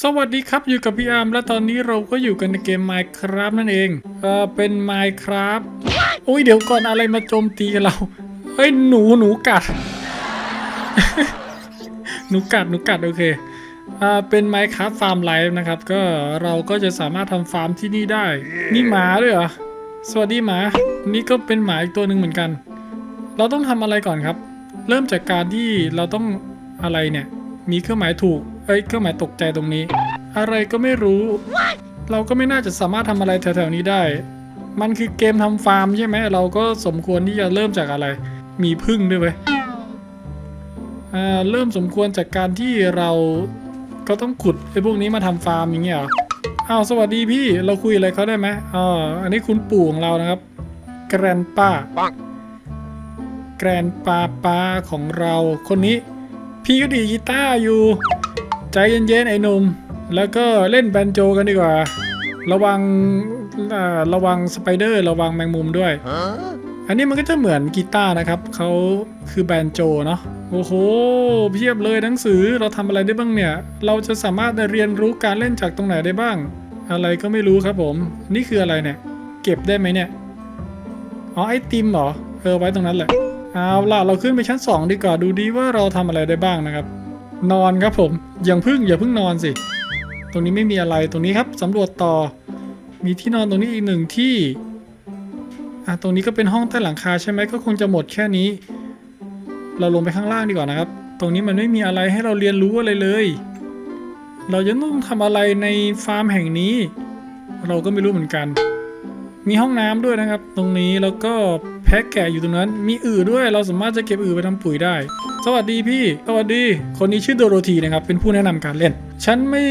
สวัสดีครับอยู่กับพี่อาร์มและตอนนี้เราก็อยู่กันในเกม Minecraft นั่นเองเออเป็น Minecraft โอ้ยเดี๋ยวก่อนอะไรมาโจมตีกับเราเฮ้ยหนูหนูกัด หนูกัดหนูกัดโอเคอ่าเป็น Minecraft Farm Life นะครับ ก็เราก็จะสามารถทำฟาร์มที่นี่ได้ นี่หมาด้วยเหรอสวัสดีหมานี่ก็เป็นหมาอีกตัวหนึ่งเหมือนกัน เราต้องทำอะไรก่อนครับ เริ่มจากการที่เราต้องอะไรเนี่ย มีเครื่องหมายถูก เอ้ยเครื่องหมายตกใจตรงนี้ อะไรก็ไม่รู้ เราก็ไม่น่าจะสามารถทำอะไรแถวๆนี้ได้ มันคือเกมทำฟาร์มใช่ไหมเราก็สมควรที่จะเริ่มจากอะไร มีพึ่งด้วยเว้ยอ่าเริ่มสมควรจากการที่เราก็ต้องขุดไอ้พวกนี้มาทำฟาร์มอย่างเงี้ยเหรออ้าวสวัสดีพี่เราคุยอะไรเขาได้ไหมอ๋ออันนี้คุณปู่ของเรานะครับแกรนป้าแกรนปาปาของเราคนนี้ พี่ก็ดีดกีตาร์อยู่ ใจเย็นๆไอ้หนุ่มแล้วก็เล่นแบนโจกันดีกว่า ระวังอ่าระวังสไปเดอร์ระวังแมงมุมด้วย อันนี้มันก็จะเหมือนกีตาร์นะครับเขาคือแบนโจเนาะโอ้โหเพียบเลยหนังสือเราทำอะไรได้บ้างเนี่ย เราจะสามารถเรียนรู้การเล่นจากตรงไหนได้บ้าง อะไรก็ไม่รู้ครับผม นี่คืออะไรเนี่ย เก็บได้ไหมเนี่ยอ๋อไอติมเหรอเออไว้ตรงนั้นแหละเอาล่ะเราขึ้นไปชั้น 2 ดีกว่าดูดีว่าเราทำอะไรได้บ้างนะครับ นอนครับผมอย่าเพึ่งอย่าพึ่งนอนสิ ตรงนี้ไม่มีอะไรตรงนี้ครับสำรวจต่อ มีที่นอนตรงนี้อีกหนึ่งที่อะตรงนี้ก็เป็นห้องใต้หลังคาใช่ไหมก็คงจะหมดแค่นี้ เราลงไปข้างล่างดีกว่านะครับ ตรงนี้มันไม่มีอะไรให้เราเรียนรู้อะไรเลย เราจะต้องทำอะไรในฟาร์มแห่งนี้ เราก็ไม่รู้เหมือนกัน มีห้องน้ำด้วยนะครับ ตรงนี้แล้วก็ พะแกะอยู่ตรงนั้น มีอือด้วยเราสามารถจะเก็บอือไปทำปุ๋ยได้ สวัสดีพี่ สวัสดี คนนี้ชื่อโดโรธีนะครับ เป็นผู้แนะนำการเล่น ฉันไม่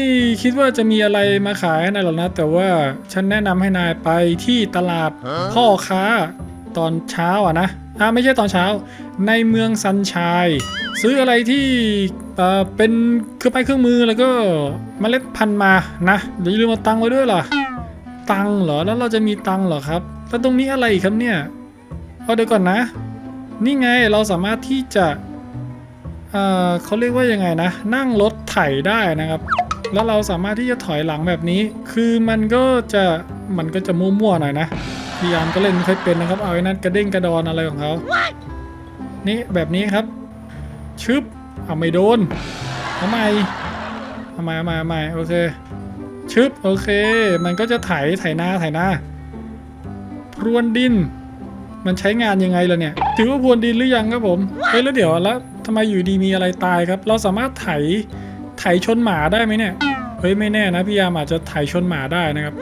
คิดว่าจะมีอะไรมาขายให้นายหรอกนะ แต่ว่าฉันแนะนำให้นายไปที่ตลาดพ่อค้าตอนเช้าอะนะอ่าไม่ใช่ตอนเช้า ในเมืองซันชายซื้ออะไรที่เอ่อเป็นเครื่องไม้เครื่องมือแล้วก็เมล็ดพันธุ์มานะอย่าลืมเอาตังค์ไว้ด้วยล่ะ ตังค์เหรอแล้วเราจะมีตังค์เหรอครับ แล้วตรงนี้อะไรอีกครับเนี่ย เอาเดี๋ยวก่อนนะ นี่ไงเราสามารถที่จะเอ่อเขาเรียกว่ายังไงนะ นั่งรถไถได้นะครับ แล้วเราสามารถที่จะถอยหลังแบบนี้ คือมันก็จะมันก็จะมั่วๆหน่อยนะพยายามก็เล่นไม่ค่อยเป็นนะครับ เอาไอ้นั่นกระเด้งกระดอนอะไรของเขานี่แบบนี้ครับ ชึบเอาไม่โดนเอาใหม่เอาใหม่เอาใหม่เอาใหม่โอเคชึบโอเค มันก็จะไถไถนาไถนาพรวนดิน มันใช้งานยังไงล่ะเนี่ย ถือว่าพรวนดินหรือยังครับผม เฮ้ยแล้วเดี๋ยวแล้วทำไมอยู่ดีมีอะไรตายครับ เราสามารถไถไถชนหมาได้ไหมเนี่ย เฮ้ยไม่แน่นะพี่ยามอาจจะไถชนหมาได้นะครับ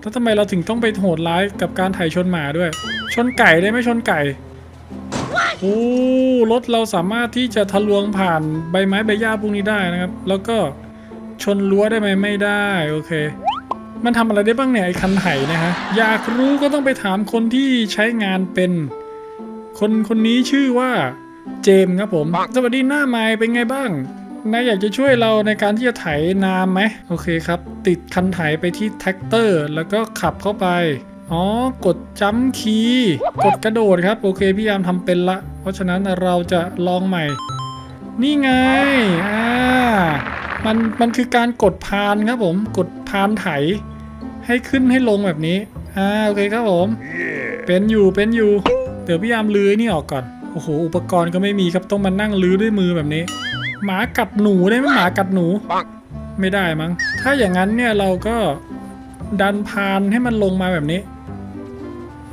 แล้วทำไมเราถึงต้องไปโหดร้ายกับการไถชนหมาด้วย ชนไก่ได้ไหมชนไก่โอ้รถเราสามารถที่จะทะลวงผ่านใบไม้ใบหญ้าพวกนี้ได้นะครับ แล้วก็ชนรั้วได้ไหมไม่ได้โอเค มันทำอะไรได้บ้างเนี่ยไอ้คันไถนะฮะ อยากรู้ก็ต้องไปถามคนที่ใช้งานเป็น คนคนนี้ชื่อว่าเจมครับผม สวัสดีหน้าไม้เป็นไงบ้าง นายอยากจะช่วยเราในการที่จะไถนาไหม โอเคครับ ติดคันไถไปที่แท็กเตอร์ แล้วก็ขับเข้าไป อ๋อ กดจัมคีย์กดกระโดดครับ โอเคพี่ยามทำเป็นละ เพราะฉะนั้นเราจะลองใหม่ นี่ไง อ่า มันมันคือการกดพานครับผมกดพานไถ ให้ขึ้นให้ลงแบบนี้อ่าโอเคครับผม เป็นอยู่เป็นอยู่เดี๋ยวพี่ยามลื้อนี่ออกก่อนโอ้โหอุปกรณ์ก็ไม่มีครับต้องมานั่งลื้อด้วยมือแบบนี้ หมากัดหนูได้ไหมหมากัดหนูไม่ได้มั้ง ถ้าอย่างนั้นเนี่ยเราก็ดันพานให้มันลงมาแบบนี้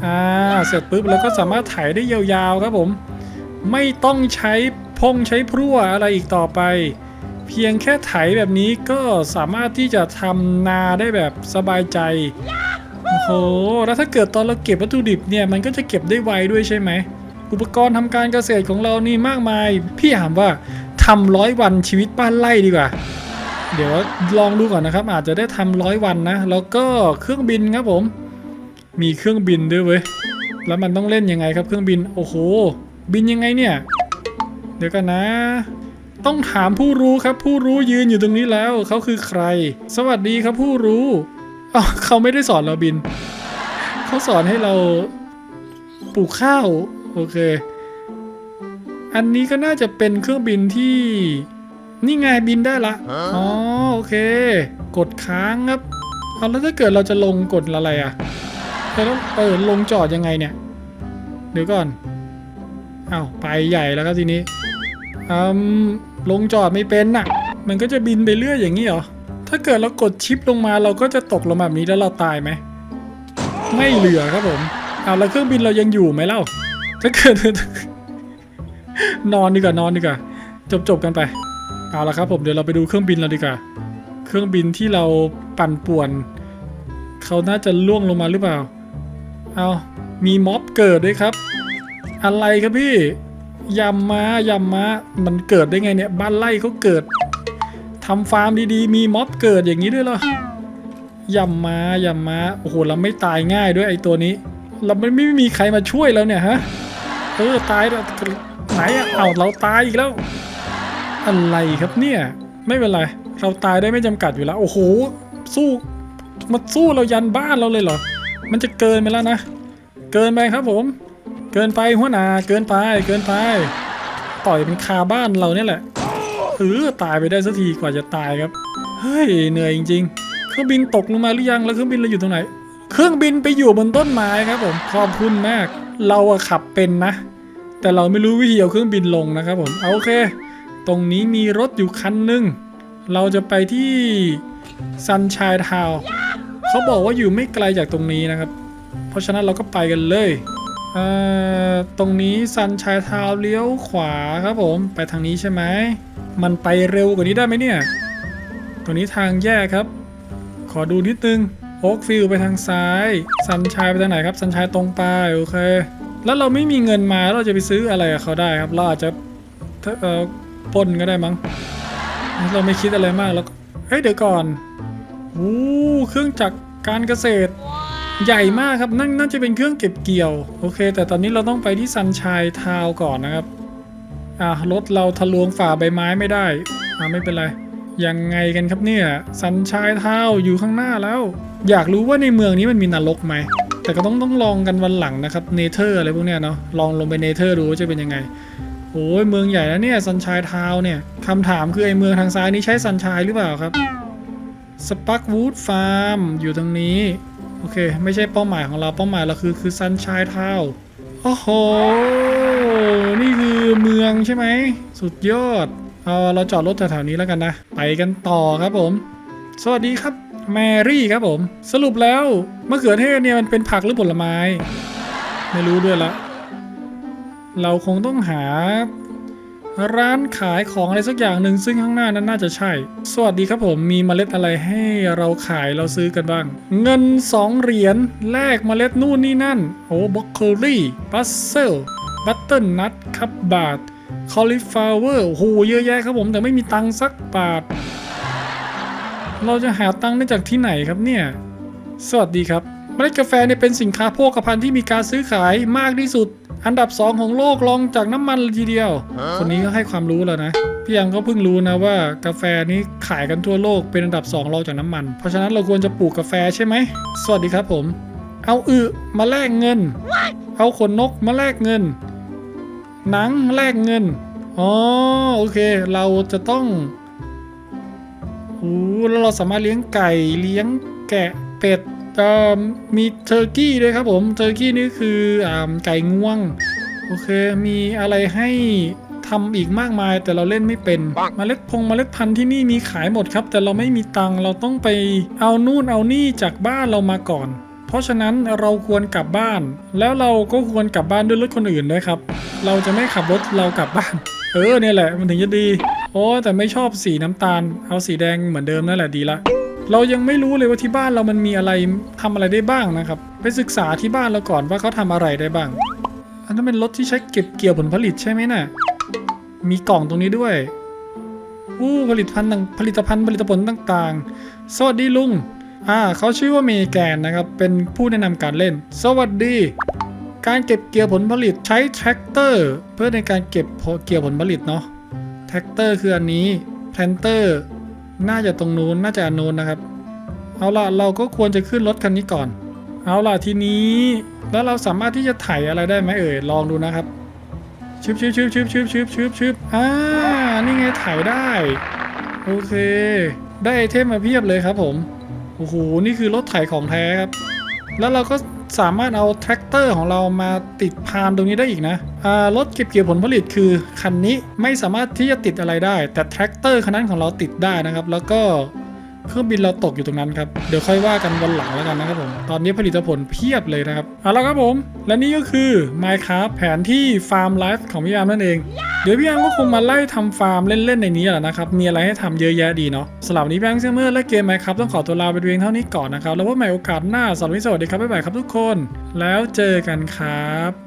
อ่าเสร็จปุ๊บเราก็สามารถไถได้ยาวๆครับผม ไม่ต้องใช้พงใช้พรั่วอะไรอีกต่อไป เพียงแค่ไถแบบนี้ก็สามารถที่จะทำนาได้แบบสบายใจ โอ้โห แล้วถ้าเกิดตอนเราเก็บวัตถุดิบเนี่ยมันก็จะเก็บได้ไวด้วยใช่ไหม อุปกรณ์ทำการเกษตรของเรานี่มากมาย พี่ถามว่าทำร้อยวันชีวิตบ้านไร่ดีกว่า เดี๋ยวลองดูก่อนนะครับ อาจจะได้ทำร้อยวันนะ แล้วก็เครื่องบินครับผม มีเครื่องบินด้วยเว้ย แล้วมันต้องเล่นยังไงครับเครื่องบิน โอ้โห บินยังไงเนี่ย เดี๋ยวกันนะ ต้องถามผู้รู้ครับ ผู้รู้ยืนอยู่ตรงนี้แล้วเขาคือใคร สวัสดีครับผู้รู้อ๋อเขาไม่ได้สอนเราบิน เขาสอนให้เราปลูกข้าว โอเค อันนี้ก็น่าจะเป็นเครื่องบินที่ นี่ไงบินได้ละ อ๋อโอเค กดค้างครับ เอาแล้วถ้าเกิดเราจะลงกดอะไรอะเราต้องเออลงจอดยังไงเนี่ย เดี๋ยวก่อนอ้าวไปใหญ่แล้วครับทีนี้อืม ลงจอดไม่เป็นน่ะ มันก็จะบินไปเรื่อยอย่างนี้เหรอ ถ้าเกิดเรากดชิปลงมาเราก็จะตกลงแบบนี้แล้วเราตายไหม ไม่เหลือครับผมเอาแล้วเครื่องบินเรายังอยู่ไหมเล่า ถ้าเกิด นอนดีกว่านอนดีกว่า จบจบกันไป เอาละครับผมเดี๋ยวเราไปดูเครื่องบินเราดีกว่า เครื่องบินที่เราปั่นป่วน เขาน่าจะล่วงลงมาหรือเปล่า เอามีม็อบเกิดด้วยครับ อะไรครับพี่ ยำมายำมามันเกิดได้ไงเนี่ย บ้านไร่เขาเกิดทำฟาร์มดีๆ มีม็อบเกิดอย่างนี้ด้วยเหรอยำมายำมาโอ้โห เราไม่ตายง่ายด้วยไอ้ตัวนี้ เราไม่ไม่มีใครมาช่วยเราเนี่ยฮะ เออ ตายแล้วไหนอะเอาเราตายอีกแล้ว อะไรครับเนี่ย ไม่เป็นไร เราตายได้ไม่จำกัดอยู่แล้ว โอ้โห สู้มาสู้เรายันบ้านเราเลยเหรอ มันจะเกินไปแล้วนะ เกินไปครับผม เกินไปหัวหน้าเกินไปเกินไป ต่อยเป็นคาบ้านเราเนี่ยแหละเออตายไปได้สักทีกว่าจะตายครับ เฮ้ยเหนื่อยจริงๆ เครื่องบินตกลงมาหรือยังแล้วเครื่องบินเราอยู่ตรงไหน เครื่องบินไปอยู่บนต้นไม้ครับผมขอบคุณมาก เราอะขับเป็นนะ แต่เราไม่รู้วิธีเอาเครื่องบินลงนะครับผมเอาโอเค ตรงนี้มีรถอยู่คันหนึ่งเราจะไปที่ซันช n ยทาวเขาบอกว่าอยู่ไม่ไกลจากตรงนี้นะครับ เพราะฉะนั้นเราก็ไปกันเลย เอ่อตรงนี้ซันช n ยทาวเลี้ยวขวาครับผมไปทางนี้ใช่ไหมมันไปเร็วกว่านี้ได้ไหมเนี่ย ตรงนี้ทางแยกครับ ขอดูนิดนึงโอ๊กฟิลไปทางซ้ายซันชายไปทางไหนครับซันชายตรงไปโอเค แล้วเราไม่มีเงินมาเราจะไปซื้ออะไรกับเขาได้ครับ เราอาจจะเอ่อปนก็ได้มั้ง เราไม่คิดอะไรมากแล้วเฮ้ยเดี๋ยวก่อนอู้เครื่องจักรการเกษตร ใหญ่มากครับนั่นน่าจะเป็นเครื่องเก็บเกี่ยว โอเค แต่ตอนนี้เราต้องไปที่ซันช n ยทาวก่อนนะครับ อะรถเราทะลวงฝ่าใบไม้ไม่ได้ อะไม่เป็นไร ยังไงกันครับเนี่ยซันช n ยทาวอยู่ข้างหน้าแล้ว อยากรู้ว่าในเมืองนี้มันมีนรกไหม แต่ก็ต้องต้องลองกันวันหลังนะครับเนเธอร์อะไรพวกเนี้ยเนาะลองลงไปเนเธอร์ดูว่าจะเป็นยังไงโอ้ยเมืองใหญ่แล้วเนี่ยซันช n ยทาวเนี่ยคำถามคือไอ้เมืองทางซ้ายนี้ใช้ซันช n ยหรือเปล่าครับสปักวูดฟาร์มอยู่ตรงนี้ โอเค ไม่ใช่เป้าหมายของเราเป้าหมายเราคือคือซันช n ยเทาโอ้โห นี่คือเมืองใช่ไหม สุดยอด เอาเราจอดรถแถวๆนี้แล้วกันนะ ไปกันต่อครับผม สวัสดีครับ แมรี่ครับผม สรุปแล้วมะเขือเทศเนี่ยมันเป็นผักหรือผลไม้ ไม่รู้ด้วยละ เราคงต้องหา ร้านขายของอะไรสักอย่างหนึ่งซึ่งข้างหน้านั้นน่าจะใช่ สวัสดีครับผมมีเมล็ดอะไรให้เราขายเราซื้อกันบ้าง เงิน 2 เหรียญแลกเมล็ดนู่นนี่นั่น โอ้บล็อกโคลี่บัสเซลบัตเติลนัทครับบาทคอลิฟลาเวอร์โหเยอะแยะครับผมแต่ไม่มีตังสักบาท เราจะหาตังได้จากที่ไหนครับเนี่ย สวัสดีครับเมล็ดกาแฟเนี่ยเป็นสินค้าโภคภัณฑ์ที่มีการซื้อขายมากที่สุด อันดับ 2 ของโลกรองจากน้ำมันทีเดียว คนนี้ก็ให้ความรู้แล้วนะ พี่ยังก็เพิ่งรู้นะว่ากาแฟนี้ขายกันทั่วโลกเป็นอันดับ 2 รองจากน้ำมัน เพราะฉะนั้นเราควรจะปลูกกาแฟใช่ไหม สวัสดีครับผม เอาอึมาแลกเงิน เอาขนนกมาแลกเงิน หนังแลกเงิน อ๋อโอเค เราจะต้องโอ้แล้วเราสามารถเลี้ยงไก่เลี้ยงแกะเป็ด มีเทอร์กี้ด้วยครับผมเทอร์กี้นี่คืออ่าไก่งวงโอเคมีอะไรให้ทำอีกมากมายแต่เราเล่นไม่เป็นมเมล็ดพงเมล็ดพันธุ์ที่นี่มีขายหมดครับ แต่เราไม่มีตังค์เราต้องไปเอานู่นเอานี่จากบ้านเรามาก่อน เพราะฉะนั้นเราควรกลับบ้าน แล้วเราก็ควรกลับบ้านด้วยรถคนอื่นด้วยครับ เราจะไม่ขับรถเรากลับบ้าน เออเนี่ยแหละมันถึงจะดี โอ้แต่ไม่ชอบสีน้ำตาล เอาสีแดงเหมือนเดิมนั่นแหละดีละ เรายังไม่รู้เลยว่าที่บ้านเรามันมีอะไรทำอะไรได้บ้างนะครับ ไปศึกษาที่บ้านเราก่อนว่าเขาทำอะไรได้บ้าง อันนั้นเป็นรถที่ใช้เก็บเกี่ยวผลผลิตใช่ไหมน่ะ มีกล่องตรงนี้ด้วยอู้ผลิตภัณฑ์ผลิตภัณฑ์ผลิตผลต่างๆ สวัสดีลุง อ่าเขาชื่อว่าเมแกนนะครับ เป็นผู้แนะนำการเล่น สวัสดี การเก็บเกี่ยวผลผลิตใช้แทรกเตอร์ เพื่อในการเก็บเกี่ยวผลผลิตเนาะ แท็กเตอร์คืออันนี้แพลนเตอร์ น่าจะตรงนู้นน่าจะนู้นนะครับ เอาล่ะเราก็ควรจะขึ้นรถคันนี้ก่อน เอาล่ะทีนี้แล้วเราสามารถที่จะไถอะไรได้ไหมเอ่ยลองดูนะครับชึบชึบชึบชึบชึบชึบชึบชึบอ่านี่ไงถ่ายได้โอเค ได้ไอเทมมาเพียบเลยครับผมโอ้โหนี่คือรถไถของแท้ครับ แล้วเราก็ สามารถเอาแทรกเตอร์ของเรามาติดพานตรงนี้ได้อีกนะรถเก็บเกี่ยวผลผลิตคือคันนี้ไม่สามารถที่จะติดอะไรได้ แต่แทรกเตอร์คันนั้นของเราติดได้นะครับ แล้วก็ เครื่องบินเราตกอยู่ตรงนั้นครับ เดี๋ยวค่อยว่ากันวันหลังแล้วกันนะครับผม ตอนนี้ผลิตผลเพียบเลยนะครับ เอาละครับผม และนี่ก็คือ Minecraft แผนที่ฟาร์มไลฟ์ของพี่ยามนั่นเอง เดี๋ยวพี่ยามก็คงมาไล่ทำฟาร์มเล่นๆในนี้แหละนะครับ มีอะไรให้ทำเยอะแยะดีเนาะสำหรับนี้แบงค์เซมเมอร์และเกม Minecraft ต้องขอตัวลาไปเพียงเท่านี้ก่อนนะครับ แล้วพบใหม่โอกาสหน้าสำหรับวันนี้สวัสดีครับบ๊ายบายครับทุกคน แล้วเจอกันครับ